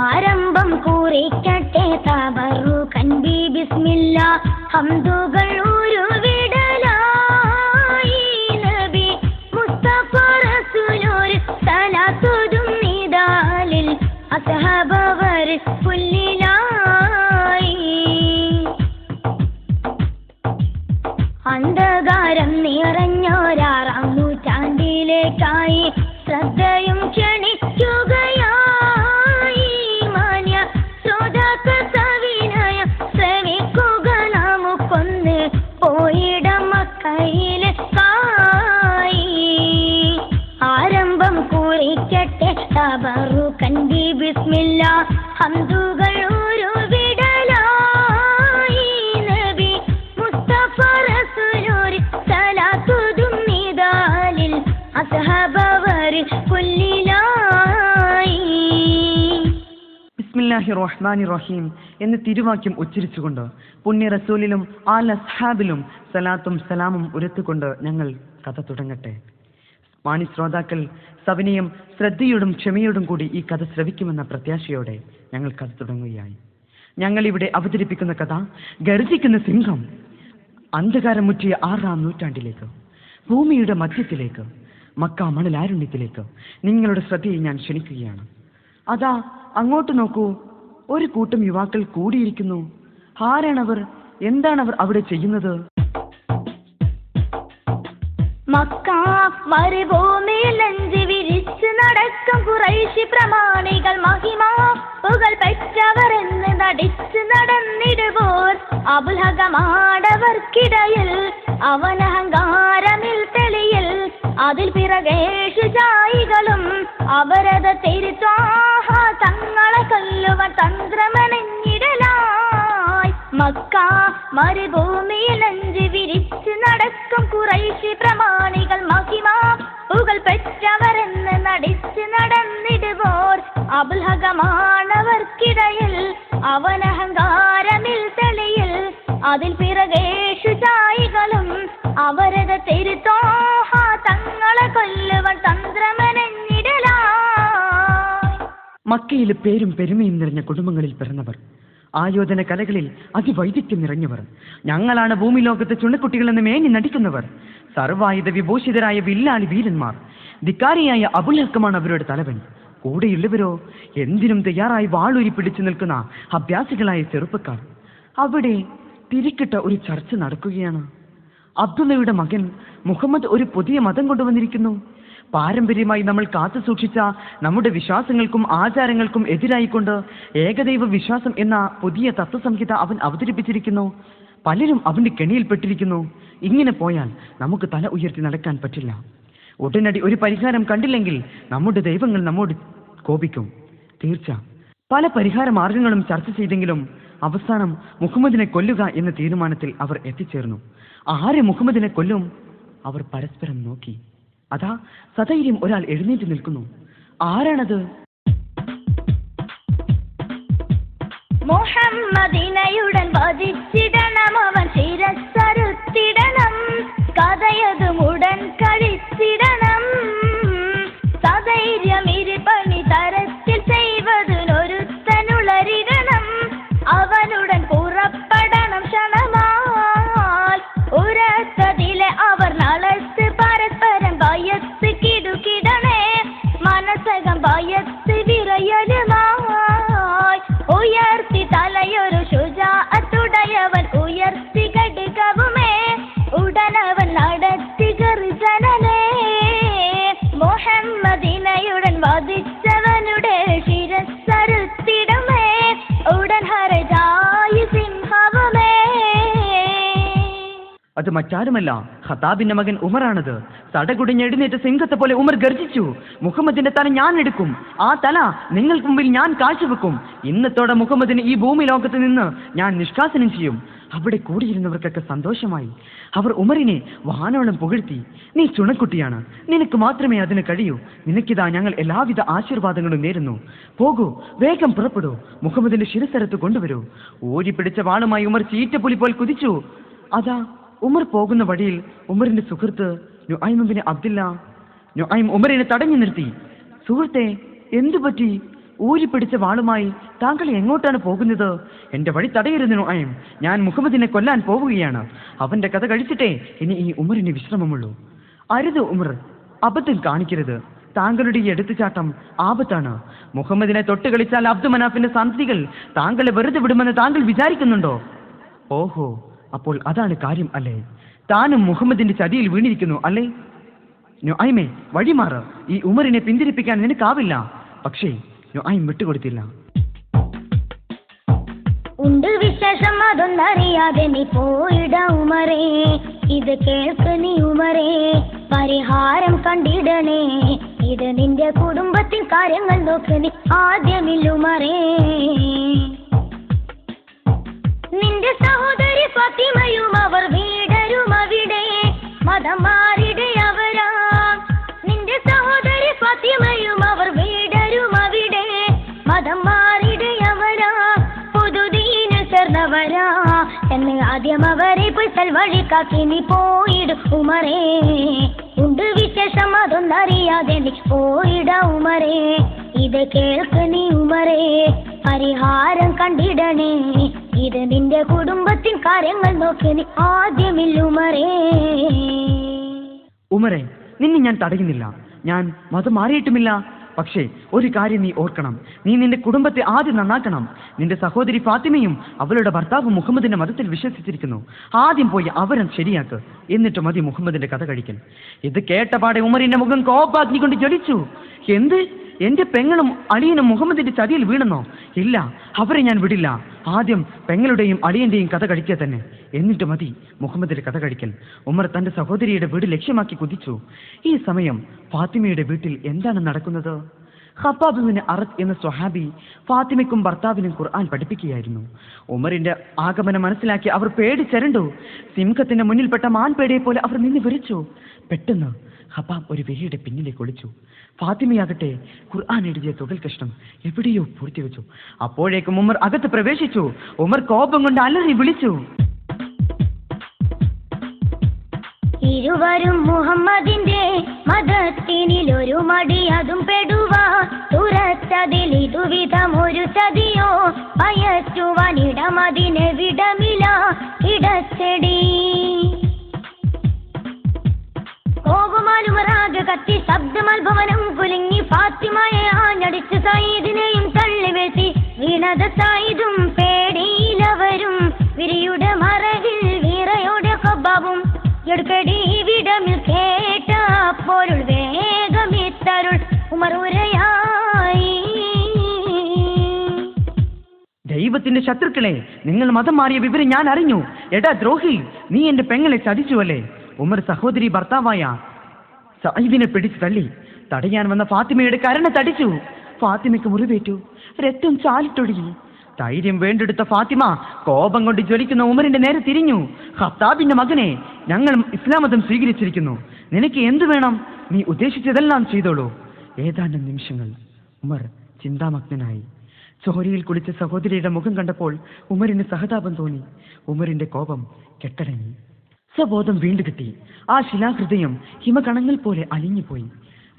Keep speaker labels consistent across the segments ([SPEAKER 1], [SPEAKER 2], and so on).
[SPEAKER 1] ആരംഭം കുറിക്കട്ടെ തബറു കൻബി ബിസ്മില്ല ഹംദുകൾ ആരംഭം കുറിക്കട്ടെ കണ്ടി ബിസ്മില്ല ഹന്തുക
[SPEAKER 2] ബിസ്മില്ലാഹി റഹ്മാനി റഹീം എന്ന് തിരുവാക്യം ഉച്ചരിച്ചുകൊണ്ട് പുണ്യ റസൂലിലും ആൽ അസ്ഹാബിലും സലാത്തും സലാമും ഉരത്തുകൊണ്ട് ഞങ്ങൾ കഥ തുടങ്ങട്ടെ. മാണി ശ്രോതാക്കൾ സവിനയും ശ്രദ്ധയോടും ക്ഷമയോടും കൂടി ഈ കഥ ശ്രവിക്കുമെന്ന പ്രത്യാശയോടെ ഞങ്ങൾ കഥ തുടങ്ങുകയായി. ഞങ്ങൾ ഇവിടെ അവതരിപ്പിക്കുന്ന കഥ ഗർജിക്കുന്ന സിംഹം അന്ധകാരം മുറ്റിയ ആറാം നൂറ്റാണ്ടിലേക്ക് ഭൂമിയുടെ മധ്യത്തിലേക്ക് മക്ക മണലാരുണ്യത്തിലേക്ക്. നിങ്ങളുടെ ശ്രദ്ധയെ ഞാൻ ക്ഷണിക്കുകയാണ്. അതാ അങ്ങോട്ട് നോക്കൂ. ഒരു കൂട്ടം യുവാക്കൾ കൂടിയിരിക്കുന്നു. ആരാണവർ? എന്താണവർ അവിടെ ചെയ്യുന്നത്?
[SPEAKER 1] മക്ക മരുഭൂമിയിൽ അഞ്ച് വിരിച്ച് നടക്കും കുറേശി പ്രമാണികൾ. മഹിമ പുകൾ പെറ്റവർ എന്ന് നടിച്ച് നടന്നിടുവോർ. അബുലകമാടവർക്കിടയിൽ അവനഹങ്കാരമിൽ തെളിയിൽ. അതിൽ പിറകേഷു ചായികളും അവരത് തിരുത്താഹ മക്ക മരുഭൂമിയിൽ അഞ്ച് വിരിച്ച് നടക്കും കുറേശ്ശി പ്രമാണികൾ മഹിമ. പുകൾ പെറ്റവരെന്ന് നടിച്ച് നടന്നിടുവോർ. അബുൽഹകമാണവർക്കിടയിൽ അവനഹങ്കാരമിൽ തെളിയിൽ. അതിൽ പിറകേഷു ചായികളും അവരത് തിരുത്തോഹ തങ്ങളെ കൊല്ലുവൻ തന്ത്രമനഞ്ഞിടലാ.
[SPEAKER 2] മക്കയിലെ പേരും പെരുമയും നിറഞ്ഞ കുടുംബങ്ങളിൽ പിറന്നവർ ആയോധന കലകളിൽ അതിവൈദിത്യം നിറഞ്ഞവർ. ഞങ്ങളാണ് ഭൂമി ലോകത്തെ ചുണക്കുട്ടികളെന്ന് നടിക്കുന്നവർ. സർവായുധ വിഭൂഷിതരായ വില്ലാളി വീരന്മാർ. ധിക്കാരിയായ അബുൽഹക്കമാണ് അവരുടെ തലവൻ. കൂടെയുള്ളവരോ? എന്തിനും തയ്യാറായി വാളൂരി പിടിച്ചു നിൽക്കുന്ന അഭ്യാസികളായ ചെറുപ്പക്കാർ. അവിടെ തിരിക്കിട്ട ഒരു ചർച്ച നടക്കുകയാണ്. അബ്ദുള്ളയുടെ മകൻ മുഹമ്മദ് ഒരു പുതിയ മതം കൊണ്ടുവന്നിരിക്കുന്നു. പാരമ്പര്യമായി നമ്മൾ കാത്തു സൂക്ഷിച്ച നമ്മുടെ വിശ്വാസങ്ങൾക്കും ആചാരങ്ങൾക്കും എതിരായിക്കൊണ്ട് ഏകദൈവ വിശ്വാസം എന്ന പുതിയ തത്വസംഹിത അവൻ അവതരിപ്പിച്ചിരിക്കുന്നു. പലരും അവന്റെ കെണിയിൽപ്പെട്ടിരിക്കുന്നു ഇങ്ങനെ പോയാൽ നമുക്ക് തല ഉയർത്തി നടക്കാൻ പറ്റില്ല. ഉടനടി ഒരു പരിഹാരം കണ്ടില്ലെങ്കിൽ നമ്മുടെ ദൈവങ്ങൾ നമ്മോട് കോപിക്കും. തീർച്ച. പല പരിഹാര മാർഗങ്ങളും ചർച്ച ചെയ്തെങ്കിലും അവസാനം മുഹമ്മദിനെ കൊല്ലുക എന്ന തീരുമാനത്തിൽ അവർ എത്തിച്ചേർന്നു. ആരെ മുഹമ്മദിനെ കൊല്ലും? അവർ പരസ്പരം നോക്കി. അതാ സധൈര്യം ഒരാൾ എഴുന്നേറ്റ് നിൽക്കുന്നു. ആരാണത്?
[SPEAKER 1] മുഹമ്മദിനയുടൻ അവൻ കഥയതും ഉടൻ കഴിച്ചിടണം വധിച്ചവനുടെ ശിരസ്സറുത്തിടുമേ. ഉടൻ ഹരജായി സിംഹവമേ.
[SPEAKER 2] അത് മറ്റാരുമല്ല ഖത്താബിന്റെ മകൻ ഉമറാണത്. സടകുടിഞ്ഞെഴുന്നേറ്റ സിംഹത്തെ പോലെ ഉമർ ഗർജിച്ചു. മുഹമ്മദിന്റെ തല ഞാൻ എടുക്കും. ആ തല നിങ്ങൾക്ക് മുമ്പിൽ ഞാൻ കാഴ്ചവെക്കും. ഇന്നത്തോടെ മുഹമ്മദിന് ഈ ഭൂമി ലോകത്ത് നിന്ന് ഞാൻ നിഷ്കാസനം ചെയ്യും. അവിടെ കൂടിയിരുന്നവർക്കൊക്കെ സന്തോഷമായി. അവർ ഉമറിനെ വാനോളം പുകഴ്ത്തി നീ ചുണക്കുട്ടിയാണ്. നിനക്ക് മാത്രമേ അതിന് കഴിയൂ. നിനക്കിതാ ഞങ്ങൾ എല്ലാവിധ ആശീർവാദങ്ങളും നേരുന്നു. പോകൂ വേഗം പുറപ്പെടൂ. മുഹമ്മദിന്റെ ശിരസരത്ത് കൊണ്ടുവരൂ. പിടിച്ച വാളുമായി ഉമർ ചീറ്റപ്പുലി പോൽ കുതിച്ചു. അതാ ഉമർ പോകുന്ന വഴിയിൽ ഉമറിന്റെ സുഹൃത്ത് നുഐമുബിന് അബ്ദുല്ല. ഉമറിനെ തടഞ്ഞു നിർത്തി. സുഹൃത്തെ എന്തു പറ്റി ഊരിപ്പിടിച്ച വാളുമായി താങ്കൾ എങ്ങോട്ടാണ് പോകുന്നത്? എന്റെ വഴി തടയരുന്നു അയം ഞാൻ മുഹമ്മദിനെ കൊല്ലാൻ പോവുകയാണ്. അവന്റെ കഥ കഴിച്ചിട്ടേ ഇനി ഈ ഉമറിന് വിശ്രമമുള്ളൂ. അരുത് ഉമർ അബദ്ധം കാണിക്കരുത്. താങ്കളുടെ ഈ എടുത്തുചാട്ടം ആപത്താണ്. മുഹമ്മദിനെ തൊട്ട് കളിച്ചാൽ അബ്ദു മനാഫിന്റെ സന്ധികൾ താങ്കളെ വെറുതെ വിടുമെന്ന് താങ്കൾ വിചാരിക്കുന്നുണ്ടോ? ഓഹോ അപ്പോൾ അതാണ് കാര്യം അല്ലേ? താനും മുഹമ്മദിന്റെ ചതിയിൽ വീണിരിക്കുന്നു അല്ലേ? ഐമേ വഴിമാറ്. ഈ ഉമറിനെ പിന്തിരിപ്പിക്കാൻ നിനക്കാവില്ല പക്ഷേ നുഐം വിട്ടുകൊടുത്തില്ല
[SPEAKER 1] ഉണ്ട് വിശേഷം അതൊന്നറിയാതെ നീ പോയിട ഉമറേ. ഇത് കേൾക്ക് നീ ഉമറേ. പരിഹാരം കണ്ടിടണേ. ഇത് നിന്റെ കുടുംബത്തിൻ കാര്യങ്ങൾ നോക്ക് നീ ആദ്യമില്ലുമറേ നിന്റെ സഹോദരി ഫാത്തിമയും അവർ വീടരും അവിടെ മതം മാറിടെ വഴിക്കാക്കി നീ പോയിട് ഉമറേ. ഉണ്ട് വിശേഷം അതൊന്നറിയാതെ നീ പോയിട ഉമറേ. ഇത് കേൾക്ക് നീ ഉമറേ. പരിഹാരം കണ്ടിടണേ. ഇത് നിന്റെ കുടുംബത്തിൻ കാര്യങ്ങൾ നോക്കി നീ ആദ്യമില്ലുമറേ
[SPEAKER 2] ഉമറെ നിന്നെ ഞാൻ തടയുന്നില്ല. ഞാൻ മതം മാറിയിട്ടുമില്ല. പക്ഷേ ഒരു കാര്യം നീ ഓർക്കണം. നീ നിന്റെ കുടുംബത്തെ ആദ്യം നന്നാക്കണം. നിന്റെ സഹോദരി ഫാത്തിമയും അവളുടെ ഭർത്താവ് മുഹമ്മദിന്റെ മതത്തിൽ വിശ്വസിച്ചിരിക്കുന്നു. ആദ്യം പോയി അവരെ ശരിയാക്ക്. എന്നിട്ട് മതി മുഹമ്മദിന്റെ കഥ കഴിക്കൽ ഇത് കേട്ടപാടെ ഉമറിന്റെ മുഖം കോപ്പാക്കി കൊണ്ട് ജ്വലിച്ചു. എന്ത്? എന്റെ പെങ്ങളും അളിയനും മുഹമ്മദിന്റെ ചതിയിൽ വീണെന്നോ? ഇല്ല അവരെ ഞാൻ വിടില്ല. ആദ്യം പെങ്ങളുടെയും അളിയന്റെയും കഥ കഴിക്കുക തന്നെ. എന്നിട്ട് മതി മുഹമ്മദിന്റെ കഥ കഴിക്കൽ. ഉമർ തന്റെ സഹോദരിയുടെ വീട് ലക്ഷ്യമാക്കി കുതിച്ചു. ഈ സമയം ഫാത്തിമയുടെ വീട്ടിൽ എന്താണ് നടക്കുന്നത്? ഖബ്ബാബുവിന് അറത് എന്ന സ്വഹാബി ഫാത്തിമയ്ക്കും ഭർത്താവിനും ഖുർആൻ പഠിപ്പിക്കുകയായിരുന്നു. ഉമറിന്റെ ആഗമനം മനസ്സിലാക്കി അവർ പേടിച്ചരണ്ടു സിംഹത്തിന്റെ മുന്നിൽപ്പെട്ട മാൻപേടയെ പോലെ അവർ നിന്ന് വിറിച്ചു. പെട്ടെന്ന് ഹബാബ് ഒരു വിരിയുടെ പിന്നിലേക്ക് ഒളിച്ചു. ഫാത്തിമയാകട്ടെ ഖുർആൻ എഴുതിയ തുകൽ കഷ്ണം എവിടെയോ പൂർത്തിവെച്ചു അപ്പോഴേക്കും ഉമർ അകത്ത് പ്രവേശിച്ചു. ഉമർ കോപം കൊണ്ട് അലറി വിളിച്ചു.
[SPEAKER 1] ഇരുവരും മുഹമ്മദിന്റെ മതത്തിനിൽ ഒരു മടി അതും പെടുവാ. തുറച്ചതിൽ ഇതുവിധം ഒരു ചതിയോ പയറ്റുവാൻ ഇടമതിനെ വിടമില്ല. ഇടച്ചെടി കോപമാലുമറാകെ കത്തി ശബ്ദമത്ഭവനം കുലുങ്ങി ഫാത്തിമയെ ആഞ്ഞടിച്ച് സയ്യിദിനെയും തള്ളി വീഴ്ത്തി വീണത സയ്യിദും
[SPEAKER 2] ദൈവത്തിന്റെ ശത്രുക്കളെ നിങ്ങൾ മതം മാറിയ വിവരം ഞാൻ അറിഞ്ഞു. എടാ ദ്രോഹി നീ എന്റെ പെങ്ങളെ ചതിച്ചുവല്ലേ? ഉമർ സഹോദരി ഭർത്താവായ സയ്യിദിനെ പിടിച്ചു തള്ളി. തടയാൻ വന്ന ഫാത്തിമയുടെ കരണ തടിച്ചു. ഫാത്തിമയ്ക്ക് മുറിവേറ്റു. രക്തം ചാലിട്ടൊഴുകി ധൈര്യം വേണ്ടെടുത്ത ഫാത്തിമ കോപം കൊണ്ട് ജ്വലിക്കുന്ന ഉമറിന്റെ നേരെ തിരിഞ്ഞു. ഹത്താബിന്റെ മകനെ ഞങ്ങൾ ഇസ്ലാമതം സ്വീകരിച്ചിരിക്കുന്നു. നിനക്ക് എന്തു വേണം? നീ ഉദ്ദേശിച്ചതെല്ലാം ചെയ്തോളൂ. ഏതാണ്ട് നിമിഷങ്ങൾ ഉമർ ചിന്താമഗ്നനായി. ചോരയിൽ കുളിച്ച സഹോദരിയുടെ മുഖം കണ്ടപ്പോൾ ഉമറിന് സഹതാപം തോന്നി. ഉമറിന്റെ കോപം കെട്ടടങ്ങി. സ്വബോധം വീണ്ടു കിട്ടി. ആ ശിലാഹൃദയം ഹിമകണങ്ങൾ പോലെ അലിഞ്ഞുപോയി.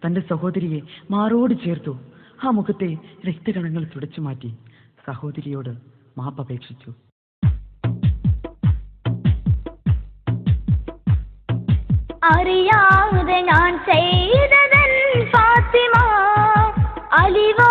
[SPEAKER 2] തന്റെ സഹോദരിയെ മാറോട് ചേർത്തു. ആ മുഖത്തെ രക്തകണങ്ങൾ തുടച്ചു മാറ്റി. സഹോദരിയോട് മാപ്പപേക്ഷിച്ചു
[SPEAKER 1] അറിയാതെ ഞാൻ ചെയ്തതൻ ഫാത്തിമ അലിവോടെ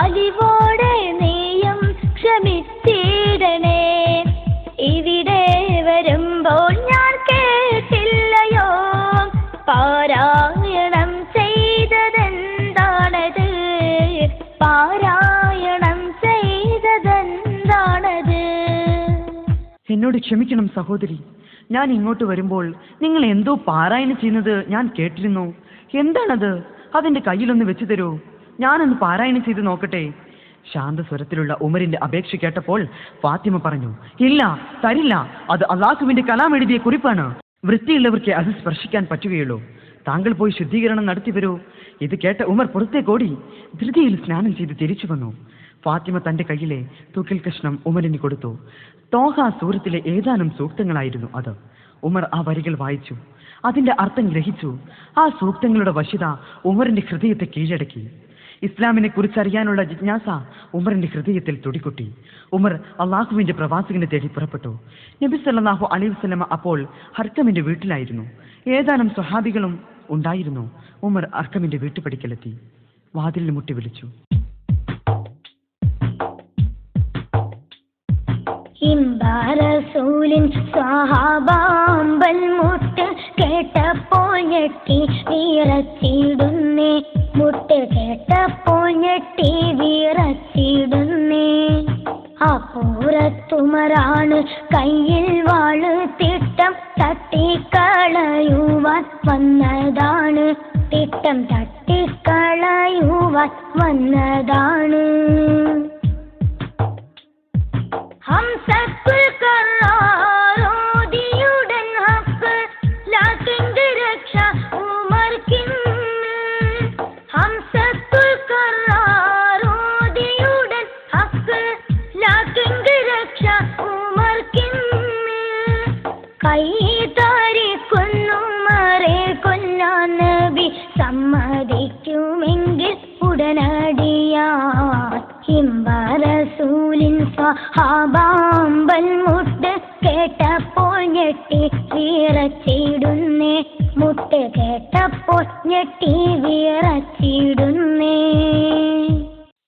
[SPEAKER 1] അലിവോടെ നീയും ക്ഷമിച്ചിടണേ. ഇവിടെ വരുമ്പോൾ ഞാൻ കേട്ടില്ലയോ? പാരായണം ചെയ്തതെന്താണത്? പാരായണം ചെയ്തതെന്താണത്?
[SPEAKER 2] എന്നോട് ക്ഷമിക്കണം സഹോദരി. ഞാൻ ഇങ്ങോട്ട് വരുമ്പോൾ നിങ്ങൾ എന്തോ പാരായണം ചെയ്യുന്നത് ഞാൻ കേട്ടിരുന്നു. എന്താണത്? അതിന്റെ കയ്യിലൊന്ന് വെച്ചു തരൂ. ഞാനൊന്ന് പാരായണം ചെയ്ത് നോക്കട്ടെ. ശാന്തസ്വരത്തിലുള്ള ഉമറിന്റെ അപേക്ഷ കേട്ടപ്പോൾ ഫാത്തിമ പറഞ്ഞു ഇല്ല തരില്ല. അത് അള്ളാഹുവിന്റെ കലാം എഴുതിയ കുറിപ്പാണ്. വൃത്തിയുള്ളവർക്ക് അത് സ്പർശിക്കാൻ പറ്റുകയുള്ളൂ. താങ്കൾ പോയി ശുദ്ധീകരണം നടത്തി വരൂ. ഇത് കേട്ട ഉമർ പുറത്തേക്കോടി ധൃതിയിൽ സ്നാനം ചെയ്ത് തിരിച്ചു വന്നു. ഫാത്തിമ തന്റെ കയ്യിലെ തൂക്കിൽ കഷ്ണം ഉമറിന് കൊടുത്തു. തോഹ സൂറത്തിലെ ഏതാനും സൂക്തങ്ങളായിരുന്നു അത്. ഉമർ ആ വരികൾ വായിച്ചു. അതിന്റെ അർത്ഥം ഗ്രഹിച്ചു. ആ സൂക്തങ്ങളുടെ വശ്യത ഉമറിന്റെ ഹൃദയത്തെ കീഴടക്കി. ഇസ്ലാമിനെ കുറിച്ചറിയാനുള്ള ജിജ്ഞാസ ഉമറിന്റെ ഹൃദയത്തിൽ തുടിക്കുട്ടി ഉമർ അള്ളാഹുവിന്റെ പ്രവാസികനെ തേടി പുറപ്പെട്ടു. നബി സല്ലാഹു അലൈഹി വസല്ലമ അപ്പോൾ ഹർക്കമിന്റെ വീട്ടിലായിരുന്നു. ഏതാനും സ്വഹാബികളും ഉണ്ടായിരുന്നു. ഉമർ അർക്കമിന്റെ വീട്ടുപടിക്കലെത്തി. വാതിലിൽ മുട്ടി വിളിച്ചു.
[SPEAKER 1] കേട്ടപ്പോൾ ഞെട്ടി. വീറച്ചിടുന്നേ മുട്ട് കേട്ടപ്പോൾ ഞെട്ടി വീറച്ചിടുന്നേ. അപ്പൂറത്തുമറാണ് കയ്യിൽ വാൾ തിട്ടം തട്ടിക്കളയുവാൻ വന്നതാണ്. തിട്ടം തട്ടിക്കളയുവാൻ വന്നതാണ്. സ്വഹാബാമ്പൽ മുട്ട് കേട്ടപ്പോൾ ഞെട്ടി വീറച്ചിടുന്നേ. മുട്ട് കേട്ടപ്പോൾ ഞെട്ടി വീറച്ചിടുന്നേ.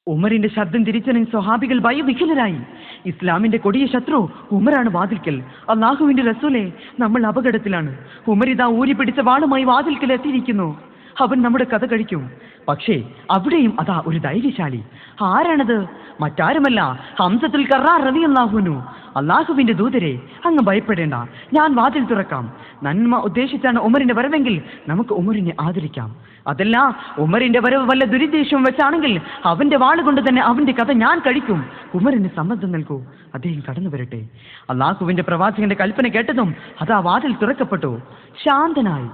[SPEAKER 2] ഉമറിന്റെ ശബ്ദം തിരിച്ചറിഞ്ഞ സ്വഹാബികൾ ഭയവിഹലരായി ഇസ്ലാമിന്റെ കൊടിയ ശത്രു ഉമറാണ് വാതിൽക്കൽ. അള്ളാഹുവിന്റെ റസൂലെ നമ്മൾ അപകടത്തിലാണ്. ഉമരിതാ ഊരി പിടിച്ച വാളുമായി വാതിൽക്കൽ എത്തിയിരിക്കുന്നു. അവൻ നമ്മുടെ കഥ കഴിക്കും. പക്ഷേ അവിടെയും അതാ ഒരു ധൈര്യശാലി. ആരാണത്? മറ്റാരുമല്ല. ഹംസത്തിൽ കറാർ റവി അള്ളാഹുനു അള്ളാഹുവിന്റെ ദൂതരെ അങ്ങ് ഭയപ്പെടേണ്ട. ഞാൻ വാതിൽ തുറക്കാം. നന്മ ഉദ്ദേശിച്ചാണ് ഉമറിന്റെ വരവെങ്കിൽ നമുക്ക് ഉമറിനെ ആദരിക്കാം. അതല്ല ഉമറിന്റെ വരവ് വല്ല ദുരുദ്ദേശവും വെച്ചാണെങ്കിൽ അവന്റെ വാളുകൊണ്ട് തന്നെ അവന്റെ കഥ ഞാൻ കഴിക്കും. ഉമറിന് സമ്മതം നൽകൂ. അദ്ദേഹം കടന്നു വരട്ടെ. അള്ളാഹുവിന്റെ പ്രവാചകന്റെ കൽപ്പന കേട്ടതും അതാ വാതിൽ തുറക്കപ്പെട്ടു. ശാന്തനായി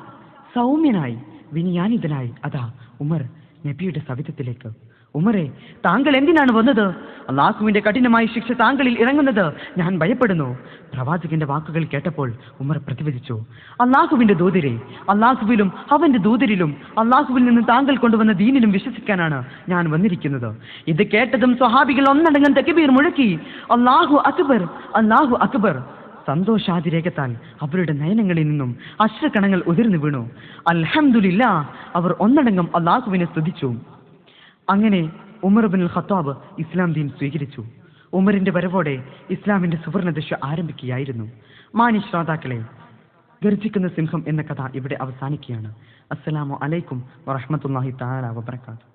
[SPEAKER 2] സൗമ്യനായി. വിനിയാനിതനായി. അതാ ഉമർ നബിയുടെ സവിധത്തിലേക്ക്. ഉമറെ താങ്കൾ എന്തിനാണ് വന്നത്? അള്ളാഹുവിന്റെ കഠിനമായ ശിക്ഷ താങ്കളിൽ ഇറങ്ങുന്നത്. ഞാൻ ഭയപ്പെടുന്നു. പ്രവാചകന്റെ വാക്കുകൾ കേട്ടപ്പോൾ ഉമർ പ്രതിവചിച്ചു. അള്ളാഹുവിന്റെ ദൂതരെ അള്ളാഹുവിലും അവന്റെ ദൂതരിലും അള്ളാഹുവിൽ നിന്ന് താങ്കൾ കൊണ്ടുവന്ന ദീനിലും വിശ്വസിക്കാനാണ് ഞാൻ വന്നിരിക്കുന്നത്. ഇത് കേട്ടതും സ്വഹാബികൾ ഒന്നടങ്കം തെക്കബീർ മുഴക്കി. അള്ളാഹു അക്ബർ അള്ളാഹു അക്ബർ. സന്തോഷാതിരേഖത്താൽ അവരുടെ നയനങ്ങളിൽ നിന്നും അശ്രകണങ്ങൾ ഉതിർന്നു വീണു. അൽഹംദുലില്ലാ അവർ ഒന്നടങ്കം അള്ളാഹുവിനെ സ്തുതിച്ചു. അങ്ങനെ ഉമർ ബിൻ ഖത്താബ് ഇസ്ലാം ദീൻ സ്വീകരിച്ചു. ഉമറിന്റെ വരവോടെ ഇസ്ലാമിന്റെ സുവർണദശ ആരംഭിക്കുകയായിരുന്നു. മാനി ശ്രോതാക്കളെ ഗർജിക്കുന്ന സിംഹം എന്ന കഥ ഇവിടെ അവസാനിക്കുകയാണ്. അസ്സലാമു അലൈക്കും വറഹ്മത്തുള്ളാഹി തആല വബറകാതുഹു.